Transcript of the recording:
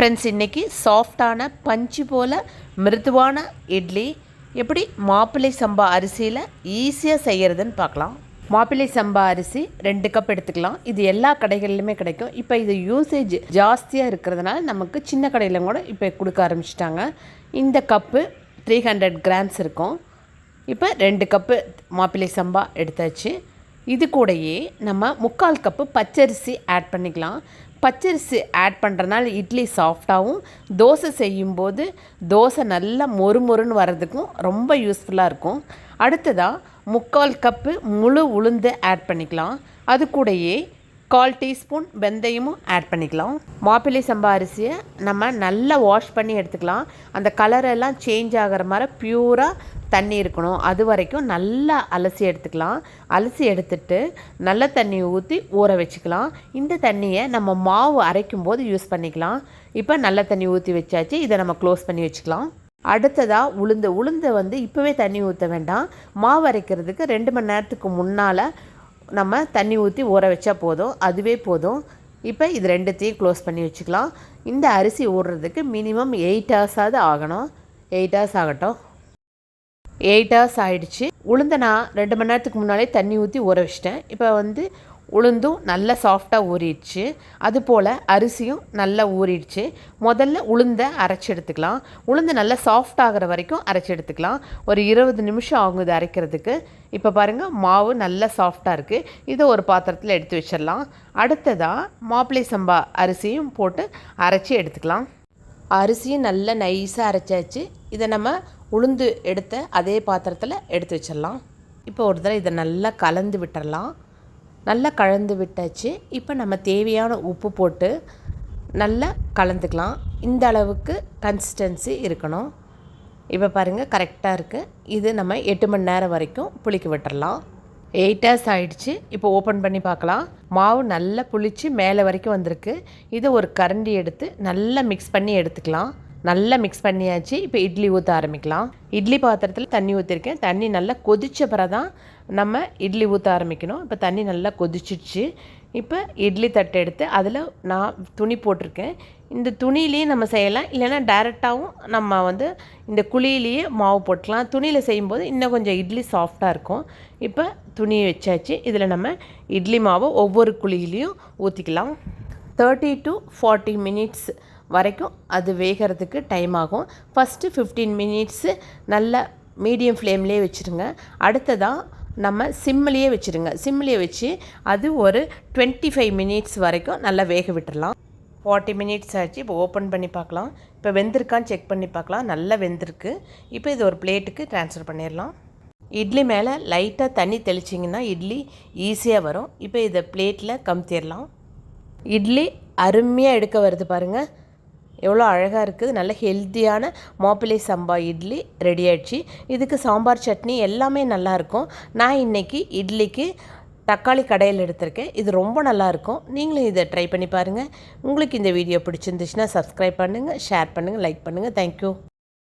Friends இன்றைக்கி சாஃப்டான பஞ்சு போல் மிருதுவான இட்லி எப்படி மாப்பிள்ளை சம்பா அரிசியில் ஈஸியாக செய்கிறதுன்னு பார்க்கலாம். மாப்பிள்ளை சம்பா அரிசி ரெண்டு கப் எடுத்துக்கலாம். இது எல்லா கடைகள்லையுமே கிடைக்கும். இப்போ இது யூசேஜ் ஜாஸ்தியாக இருக்கிறதுனால நமக்கு சின்ன கடையில் கூட இப்போ கொடுக்க ஆரம்பிச்சிட்டாங்க. இந்த கப்பு த்ரீ ஹண்ட்ரட் கிராம்ஸ் இருக்கும். இப்போ ரெண்டு கப்பு மாப்பிள்ளை சம்பா எடுத்தாச்சு. இது கூடயே நம்ம முக்கால் கப்பு பச்சரிசி ஆட் பண்ணிக்கலாம். பச்சரிசி ஆட் பண்ணுறனால இட்லி சாஃப்டாகவும் தோசை செய்யும்போது தோசை நல்லா மொறு மொறுன்னு வர்றதுக்கும் ரொம்ப யூஸ்ஃபுல்லாக இருக்கும். அடுத்ததாக முக்கால் கப்பு முழு உளுந்து ஆட் பண்ணிக்கலாம். அது கூடயே கால் டீஸ்பூன் வெந்தயமும் ஆட் பண்ணிக்கலாம். மாப்பிள்ளை சம்பா அரிசியை நம்ம நல்லா வாஷ் பண்ணி எடுத்துக்கலாம். அந்த கலரெல்லாம் சேஞ்ச் ஆகிற மாதிரி ப்யூராக தண்ணி இருக்கணும். அது வரைக்கும் நல்லா அலசி எடுத்துக்கலாம். அலசி எடுத்துட்டு நல்ல தண்ணி ஊற்றி ஊற வச்சுக்கலாம். இந்த தண்ணியை நம்ம மாவு அரைக்கும் போது யூஸ் பண்ணிக்கலாம். இப்போ நல்ல தண்ணி ஊற்றி வச்சாச்சு. இதை நம்ம க்ளோஸ் பண்ணி வச்சுக்கலாம். அடுத்ததாக உளுந்து. உளுந்தை வந்து இப்போவே தண்ணி ஊற்ற வேண்டாம். மாவு அரைக்கிறதுக்கு ரெண்டு மணி நேரத்துக்கு முன்னால் நம்ம தண்ணி ஊற்றி ஊற வச்சா போதும் அதுவே போதும். இப்போ இது ரெண்டுத்தையும் க்ளோஸ் பண்ணி வச்சுக்கலாம். இந்த அரிசி ஊடுறதுக்கு மினிமம் எயிட் ஹவர்ஸாவது ஆகணும். எயிட் ஹவர்ஸ் ஆகட்டும். எயிட் ஹவர்ஸ் ஆகிடுச்சு உளுந்த நான் ரெண்டு மணி நேரத்துக்கு முன்னாலே தண்ணி ஊற்றி ஊற வச்சிட்டேன். இப்போ வந்து உளுந்தும் நல்லா சாஃப்டாக ஊறிடுச்சு. அதுபோல் அரிசியும் நல்லா ஊறிடுச்சு. முதல்ல உளுந்தை அரைச்சி எடுத்துக்கலாம். உளுந்து நல்லா சாஃப்ட் ஆகிற வரைக்கும் அரைச்சி எடுத்துக்கலாம். ஒரு இருபது நிமிஷம் ஆகும் இது அரைக்கிறதுக்கு. இப்போ பாருங்கள் மாவு நல்லா சாஃப்டாக இருக்குது இதை ஒரு பாத்திரத்தில் எடுத்து வச்சிடலாம். அடுத்ததாக மாப்பிள்ளை சம்பா அரிசியும் போட்டு அரைச்சி எடுத்துக்கலாம். அரிசியும் நல்லா நைஸாக அரைச்சாச்சு. இதை நம்ம உளுந்து எடுத்த அதே பாத்திரத்தில் எடுத்து வச்சிடலாம். இப்போ ஒரு தடவை இதை நல்லா கலந்து விட்டுறலாம். நல்லா கலந்து விட்டாச்சு. இப்போ நம்ம தேவையான உப்பு போட்டு நல்லா கலந்துக்கலாம். இந்த அளவுக்கு கன்சிஸ்டன்சி இருக்கணும். இப்போ பாருங்கள் கரெக்டாக இருக்குது இது நம்ம எட்டு மணி நேரம் வரைக்கும் புளிக்க விட்டுறலாம். எயிட் ஹவர்ஸ் ஆகிடுச்சு இப்போ ஓப்பன் பண்ணி பார்க்கலாம். மாவு நல்லா புளிச்சு மேலே வரைக்கும் வந்திருக்கு. இதை ஒரு கரண்டி எடுத்து நல்லா மிக்ஸ் பண்ணி எடுத்துக்கலாம். நல்லா மிக்ஸ் பண்ணியாச்சு. இப்போ இட்லி ஊற்ற ஆரம்பிக்கலாம். இட்லி பாத்திரத்தில் தண்ணி ஊற்றிருக்கேன் தண்ணி நல்லா கொதித்த பிறகு தான் நம்ம இட்லி ஊற்ற ஆரம்பிக்கணும். இப்போ தண்ணி நல்லா கொதிச்சிடுச்சு. இப்போ இட்லி தட்டை எடுத்து அதில் நான் துணி போட்டிருக்கேன். இந்த துணியிலேயே நம்ம செய்யலாம். இல்லைன்னா டைரெக்டாகவும் நம்ம வந்து இந்த குழியிலேயே மாவு போட்டுக்கலாம். துணியில் செய்யும்போது இன்னும் கொஞ்சம் இட்லி சாஃப்டாக இருக்கும். இப்போ துணியை வச்சாச்சு. இதில் நம்ம இட்லி மாவு ஒவ்வொரு குழியிலையும் ஊற்றிக்கலாம் தேர்ட்டி டு ஃபார்ட்டி மினிட்ஸ் வரைக்கும் அது வேகிறதுக்கு டைம் ஆகும். ஃபஸ்ட்டு ஃபிஃப்டீன் மினிட்ஸு நல்ல மீடியம் ஃப்ளேம்லேயே வச்சுருங்க. அடுத்ததாக நம்ம சிம்மிலேயே வச்சுருங்க. சிம்மிலேயே வச்சு அது ஒரு டுவெண்ட்டி ஃபைவ் மினிட்ஸ் வரைக்கும் நல்லா வேக விட்டுடலாம் ஃபார்ட்டி மினிட்ஸ் ஆச்சு. இப்போ ஓப்பன் பண்ணி பார்க்கலாம். இப்போ வெந்திருக்கான்னு செக் பண்ணி பார்க்கலாம். நல்லா வெந்திருக்கு. இப்போ இது ஒரு பிளேட்டுக்கு ட்ரான்ஸ்ஃபர் பண்ணிடலாம். இட்லி மேலே லைட்டாக தண்ணி தெளிச்சிங்கன்னா இட்லி ஈஸியாக வரும். இப்போ இதை பிளேட்டில் கமுத்திடலாம். இட்லி அருமையாக எடுக்க வருது பாருங்கள் எவ்வளோ அழகாக இருக்குது நல்ல ஹெல்த்தியான மாப்பிள்ளை சம்பா இட்லி ரெடி ஆயிடுச்சு. இதுக்கு சாம்பார் சட்னி எல்லாமே நல்லாயிருக்கும் நான் இன்றைக்கி இட்லிக்கு தக்காளி கடையில் எடுத்திருக்கேன். இது ரொம்ப நல்லாயிருக்கும் நீங்களும் இதை ட்ரை பண்ணி பாருங்கள் உங்களுக்கு இந்த வீடியோ பிடிச்சிருந்துச்சுன்னா சப்ஸ்கிரைப் பண்ணுங்கள் ஷேர் பண்ணுங்கள் லைக் பண்ணுங்கள் தேங்க்யூ